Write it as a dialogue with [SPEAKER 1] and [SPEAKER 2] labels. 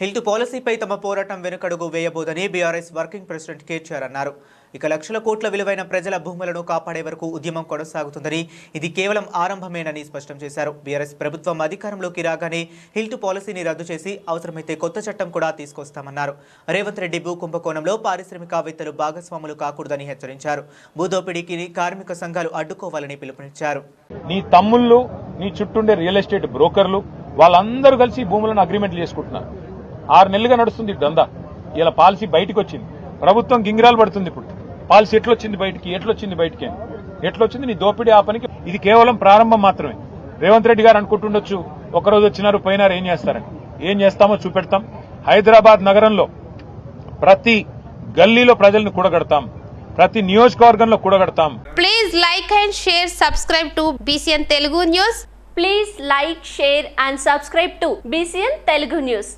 [SPEAKER 1] హిల్టు పాలసీపై తమ పోరాటం వెనుకడుగు వేయబోదని బీఆర్ఎస్ వర్కింగ్ ప్రెసిడెంట్ కేటీఆర్ అన్నారు. ఇక లక్షల కోట్ల విలువైన ప్రజల భూములను కాపాడే వరకు ఉద్యమం కొనసాగుతుందని ఇది కేవలం ఆరంభమేనని స్పష్టం చేశారు. బీఆర్ఎస్ ప్రభుత్వం అధికారంలోకి రాగానే హిల్టు పాలసీని రద్దు చేసి అవసరమైతే కొత్త చట్టం కూడా తీసుకొస్తామన్నారు. రేవంత్ రెడ్డి భూ కుంభకోణంలో పారిశ్రామికవేత్తలు భాగస్వాములు కాకూడదని హెచ్చరించారు. భూదోపిడీకి కార్మిక సంఘాలు అడ్డుకోవాలని పిలుపునిచ్చారు.
[SPEAKER 2] నీ తమ్ముళ్ళు నీ చుట్టూండే రియల్ ఎస్టేట్ బ్రోకర్లు వాళ్ళందరూ కలిసి భూములను అగ్రిమెంట్లు చేసుకుంటున్నారు. ఆరు నెలలుగా నడుస్తుంది ఈ దందా. ఇలా పాలసీ బయటకు వచ్చింది ప్రభుత్వం గింగిరాలు పడుతుంది ఇప్పుడు. పాలసీ ఎట్లొచ్చింది బయటికి? ఎట్లొచ్చింది బయటికి అని. ఎట్లొచ్చింది నీ దోపిడీ ఆ పనికి? ఇది కేవలం ప్రారంభం మాత్రమే. రేవంత్ రెడ్డి గారు అనుకుంటుండొచ్చు ఒకరోజు వచ్చినారు పోయినారు ఏం చేస్తారని. ఏం చేస్తామో చూపెడతాం. హైదరాబాద్ నగరంలో ప్రతి గల్లీలో ప్రజల్ని కూడగడతాం. ప్రతి నియోజకవర్గంలో కూడగడతాం.
[SPEAKER 3] Please like and share subscribe to BCN Telugu news
[SPEAKER 4] please like share and subscribe to BCN Telugu news